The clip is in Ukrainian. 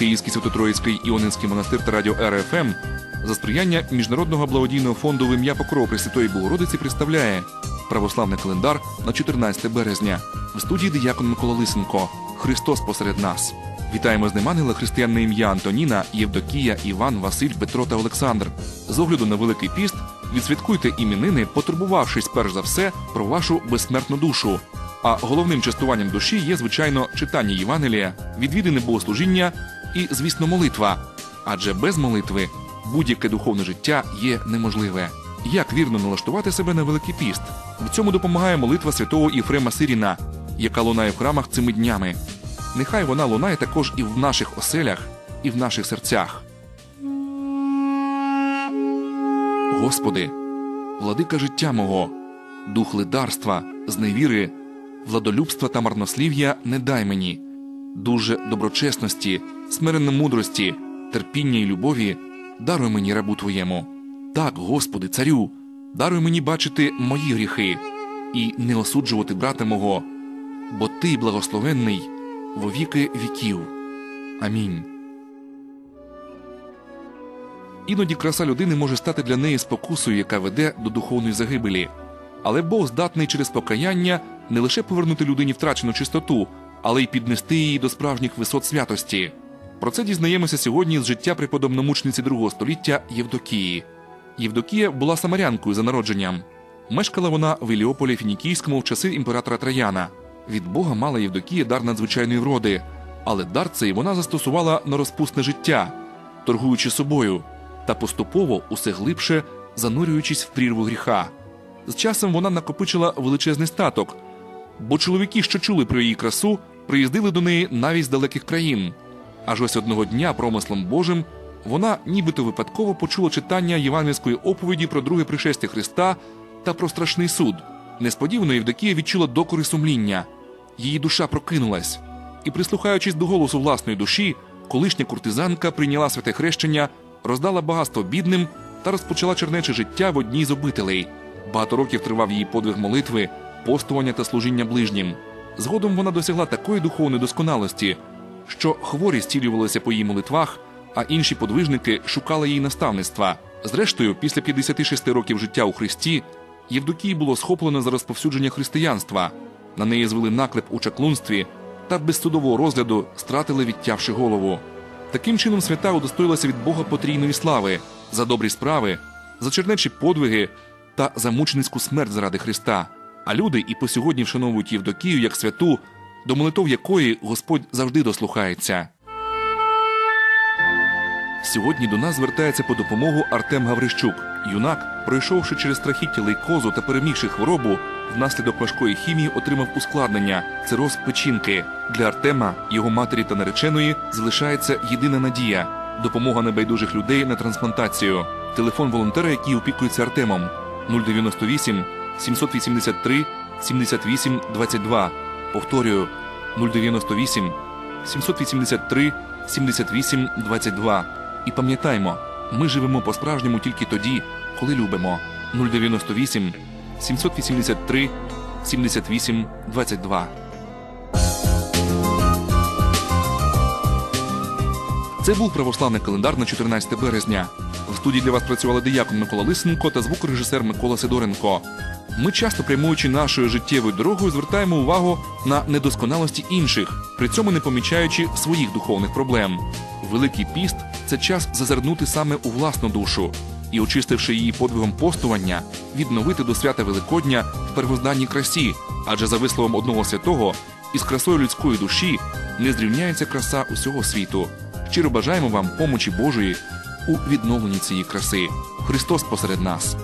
Київський Святотроїцький Іонинський монастир та радіо РФМ за сприяння Міжнародного благодійного фонду в ім'я Покрова Пресвятої Богородиці представляє православний календар на 14 березня. В студії диякон Микола Лисенко. Христос посеред нас. Вітаємо з ним ангела християн ім'я Антоніна, Євдокія, Іван, Василь, Петро та Олександр. З огляду на Великий піст відсвяткуйте іменини, потурбувавшись перш за все про вашу безсмертну душу. А головним частуванням душі є, звичайно, читання Євангелія, відвідини богослужіння і, звісно, молитва. Адже без молитви будь-яке духовне життя є неможливе. Як вірно налаштувати себе на Великий піст? В цьому допомагає молитва святого Єфрема Сиріна, яка лунає в храмах цими днями. Нехай вона лунає також і в наших оселях, і в наших серцях. Господи, владика життя мого, дух лидарства, зневіри, владолюбства та марнослів'я не дай мені, дуже доброчесності, смиренно мудрості, терпіння і любові, даруй мені рабу Твоєму. Так, Господи, царю, даруй мені бачити мої гріхи і не осуджувати брата мого, бо Ти благословенний во віки віків. Амінь. Іноді краса людини може стати для неї спокусою, яка веде до духовної загибелі. Але Бог здатний через покаяння не лише повернути людині втрачену чистоту, але й піднести її до справжніх висот святості. Про це дізнаємося сьогодні з життя преподобномучниці другого століття Євдокії. Євдокія була самарянкою за народженням. Мешкала вона в Іліополі Фінікійському в часи імператора Траяна. Від Бога мала Євдокія дар надзвичайної вроди, але дар цей вона застосувала на розпусне життя, торгуючи собою, та поступово усе глибше занурюючись в прірву гріха. З часом вона накопичила величезний статок, бо чоловіки, що чули про її красу, приїздили до неї навіть з далеких країн. Аж ось одного дня, промислом Божим, вона нібито випадково почула читання євангельської оповіді про друге пришестя Христа та про страшний суд. Несподівано Євдокія відчула докори сумління. Її душа прокинулась, і, прислухаючись до голосу власної душі, колишня куртизанка прийняла святе хрещення, роздала багатство бідним та розпочала чернече життя в одній з обителей. Багато років тривав її подвиг молитви, постування та служіння ближнім. Згодом вона досягла такої духовної досконалості, що хворі зцілювалися по її молитвах, а інші подвижники шукали її наставництва. Зрештою, після 56 років життя у Христі, Євдокії було схоплено за розповсюдження християнства. На неї звели наклеп у чаклунстві та без судового розгляду стратили відтявши голову. Таким чином свята удостоїлася від Бога потрійної слави за добрі справи, за чернечі подвиги та за мученицьку смерть заради Христа. А люди і по сьогодні вшановують Євдокію як святу, до молитов якої Господь завжди дослухається. Сьогодні до нас звертається по допомогу Артем Гаврищук. Юнак, пройшовши через страхіття лейкозу та перемігши хворобу, внаслідок важкої хімії отримав ускладнення цироз печінки. Для Артема, його матері та нареченої залишається єдина надія допомога небайдужих людей на трансплантацію. Телефон волонтера, який опікується Артемом 098 783 78 22. Повторюю 098 783 78 22. І пам'ятаймо, ми живемо по-справжньому тільки тоді, коли любимо. 098 783 78 22. Це був православний календар на 14 березня. В студії для вас працювали диякон Микола Лисенко та звукорежисер Микола Сидоренко. Ми часто прямуючи нашою життєвою дорогою, звертаємо увагу на недосконалості інших, при цьому не помічаючи своїх духовних проблем. Великий піст це час зазирнути саме у власну душу і, очистивши її подвигом постування, відновити до свята Великодня в первозданній красі, адже за висловом одного святого, із красою людської душі не зрівняється краса усього світу. Щиро бажаємо вам помочі Божої у відновленні цієї краси. Христос посеред нас.